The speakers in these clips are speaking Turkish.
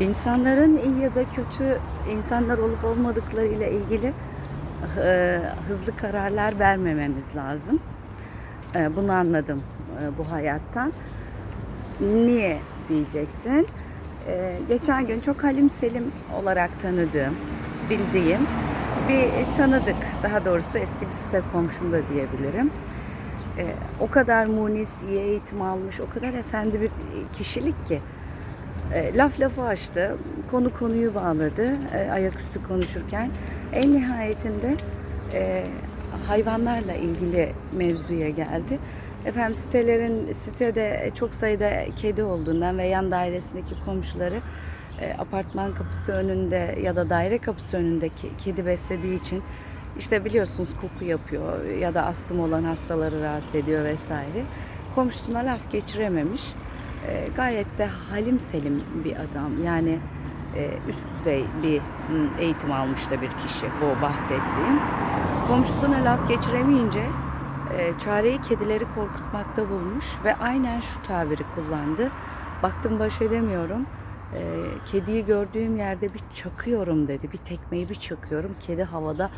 İnsanların iyi ya da kötü insanlar olup olmadıkları ile ilgili e, hızlı kararlar vermememiz lazım. E, bunu anladım e, bu hayattan. Niye diyeceksin? Geçen gün çok Halim Selim olarak tanıdığım, bildiğim bir tanıdık, daha doğrusu eski bir site komşum da diyebilirim. O kadar munis, iyi eğitim almış, o kadar efendi bir kişilik ki e, laf lafı açtı, konu konuyu bağladı e, ayaküstü konuşurken. En nihayetinde e, hayvanlarla ilgili mevzuya geldi. Efendim sitelerin sitede çok sayıda kedi olduğundan ve yan dairesindeki komşuları e, apartman kapısı önünde ya da daire kapısı önündeki kedi beslediği için işte biliyorsunuz koku yapıyor ya da astım olan hastaları rahatsız ediyor vesaire. Komşusuna laf geçirememiş. E, gayet de halim selim bir adam. Yani e, üst düzey bir m, eğitim almış da bir kişi bu bahsettiğim. Komşusuna laf geçiremeyince e, çareyi kedileri korkutmakta bulmuş ve aynen şu tabiri kullandı. Baktım baş edemiyorum. E, kediyi gördüğüm yerde bir çakıyorum dedi. Bir tekmeyi bir çakıyorum. Kedi havada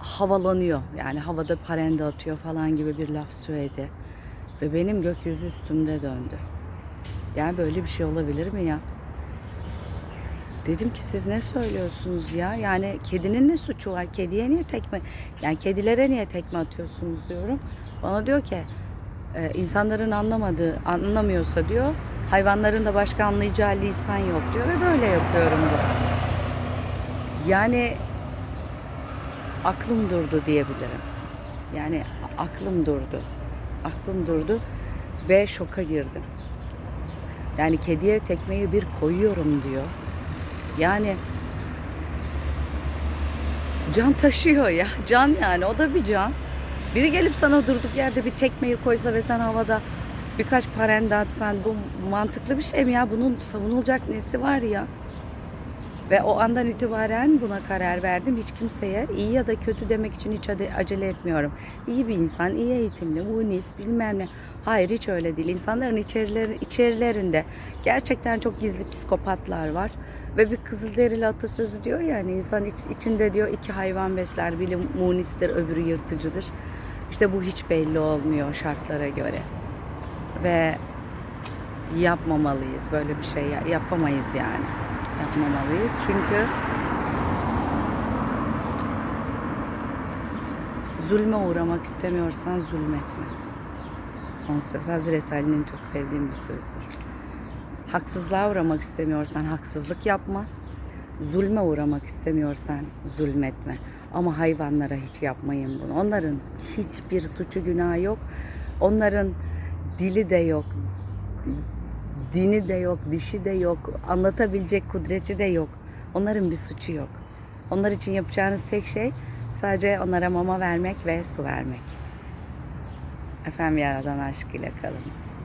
havalanıyor. Yani havada parende atıyor falan gibi bir laf söyledi. Ve benim gökyüzü üstümde döndü. Yani böyle bir şey olabilir mi ya? Dedim ki siz ne söylüyorsunuz ya? Yani kedinin ne suçu var? Kediye niye tekme, yani kedilere niye tekme atıyorsunuz diyorum. Bana diyor ki e, insanların anlamadığı, anlamıyorsa diyor, hayvanların da başka anlayacağı lisan yok diyor ve böyle yapıyorum diyor. Yani aklım durdu diyebilirim. Yani aklım durdu. Aklım durdu ve şoka girdim. Yani kediye tekmeyi bir koyuyorum diyor. Yani can taşıyor ya. Can yani o da bir can. Biri gelip sana durduk yerde bir tekmeyi koysa ve sen havada birkaç parende atsan bu mantıklı bir şey mi ya? Bunun savunulacak nesi var ya? Ve o andan itibaren buna karar verdim. Hiç kimseye iyi ya da kötü demek için hiç acele etmiyorum. İyi bir insan, iyi eğitimli, munis bilmem ne. Hayır hiç öyle değil. İnsanların içerileri, içerilerinde gerçekten çok gizli psikopatlar var. Ve bir Kızılderili atasözü diyor ya hani insan iç- içinde diyor iki hayvan besler. Biri munistir, öbürü yırtıcıdır. İşte bu hiç belli olmuyor şartlara göre. Ve yapmamalıyız. Böyle bir şey ya- yapamayız yani. Yapmamalıyız. Çünkü zulme uğramak istemiyorsan zulmetme. Son söz Hazreti Ali'nin çok sevdiğim bir sözdür. Haksızlığa uğramak istemiyorsan haksızlık yapma. Zulme uğramak istemiyorsan zulmetme. Ama hayvanlara hiç yapmayın bunu. Onların hiçbir suçu günahı yok. Onların dili de yok, dini de yok, dişi de yok, anlatabilecek kudreti de yok. Onların bir suçu yok. Onlar için yapacağınız tek şey sadece onlara mama vermek ve su vermek. Efendim yaradan aşkıyla kalınız.